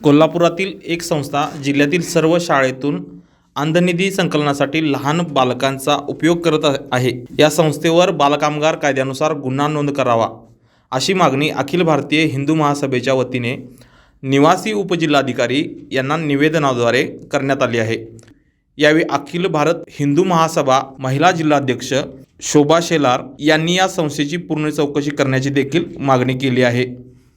कोल्हापुरातील एक संस्था जिल्ह्यातील सर्व शाळेतून अंधनिधी संकलनासाठी लहान बालकांचा उपयोग करत आहे. या संस्थेवर बालकामगार कायद्यानुसार गुन्हा नोंद करावा अशी मागणी अखिल भारतीय हिंदू महासभेच्या वतीने निवासी उपजिल्हाधिकारी यांना निवेदनाद्वारे करण्यात आली आहे. यावेळी अखिल भारत हिंदू महासभा महिला जिल्हाध्यक्ष शोभा शेलार यांनी या संस्थेची पूर्ण चौकशी करण्याची देखील मागणी केली आहे.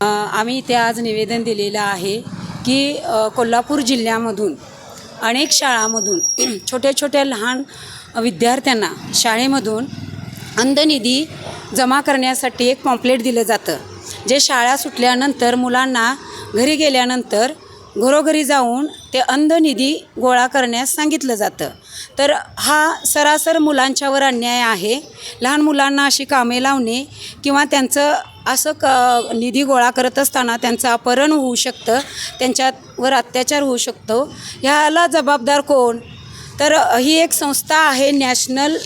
आम्ही इथे आज निवेदन दिलेलं आहे. की कोल्हापूर जिल्ह्यामधून अनेक शाळामधून छोट्या छोट्या लहान विद्यार्थ्यांना शाळेमधून अंधनिधी जमा करण्यासाठी एक पॉम्पलेट दिलं जातं. जे शाळा सुटल्यानंतर मुलांना घरी गेल्यानंतर घरोघरी जाऊन ते अंधनिधी गोळा करण्यास सांगितलं जातं. तर हा सरासर मुलांच्यावर अन्याय आहे. लहान मुलांना अशी कामे लावणे किंवा त्यांचं असं क निधी गोळा करत असताना त्यांचं अपहरण होऊ शकतं त्यांच्यावर अत्याचार होऊ शकतो ह्याला जबाबदार कोण? तर ही एक संस्था आहे national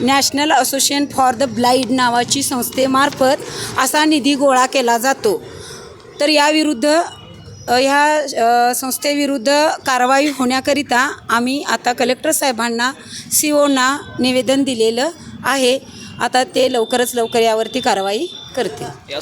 national association for the blind नावाची संस्थेमार्फत असा निधी गोळा केला जातो. तर याविरुद्ध ह्या संस्थेविरुद्ध कारवाई होण्याकरिता आम्ही आता कलेक्टर साहेबांना सी ओना निवेदन दिलेलं आहे. आता ते लवकरच लवकर यावरती कारवाई करतील. या